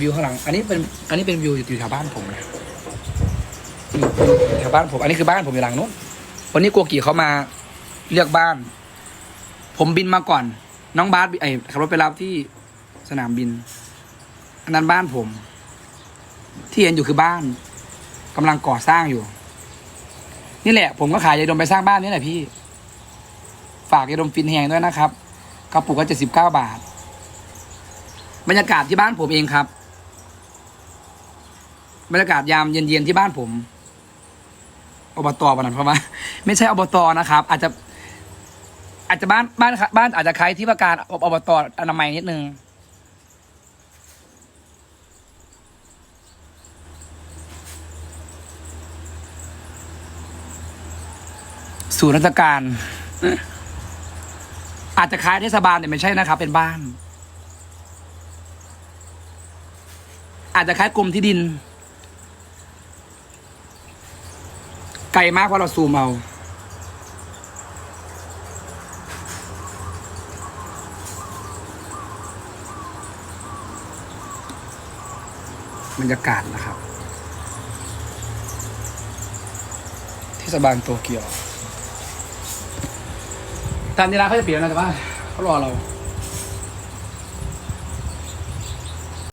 วิวข้างหลัง อันนี้เป็นอันนี้เป็นวิวอยู่แถวบ้านผมนะอืมแถวบ้านผม อันนี้คือบ้านผมอยู่หลังนู้นวันนี้โกกีเขามาเลือกบ้าน ผมบินมาก่อน น้องบาสไอ้ขับรถไปรับที่สนามบิน อันนั้นบ้านผม ที่เห็นอยู่คือบ้านกำลังก่อสร้างอยู่ นี่แหละ ผมก็ขายยาดมไปสร้างบ้านนี่แหละพี่ ฝากยาดมฟินแหงด้วยนะครับกระปุกก็เจ็ดสิบเก้าบาท บรรยากาศที่บ้านผมเองครับ บรรยากาศยามเย็นๆที่บ้านผมอบตปะนั้นเพราะว่าไม่ใช่อบตนะครับ อาจจะอาจจะบ้านบ้านบ้านอาจจะคล้ายที่ประการอบตอนามัยนิดนึงศูนย์ราชการ อาจจะคล้ายเทศบาลแต่ไม่ใช่นะครับ เป็นบ้าน อาจจะคล้ายกรมที่ดิน ไกลมากเพราะเราซูมเอาบรรยากาศนะครับเทศบาลโตเกียวตามที่ร้านเขาจะเปลี่ยนนะแต่ว่าเขารอเรา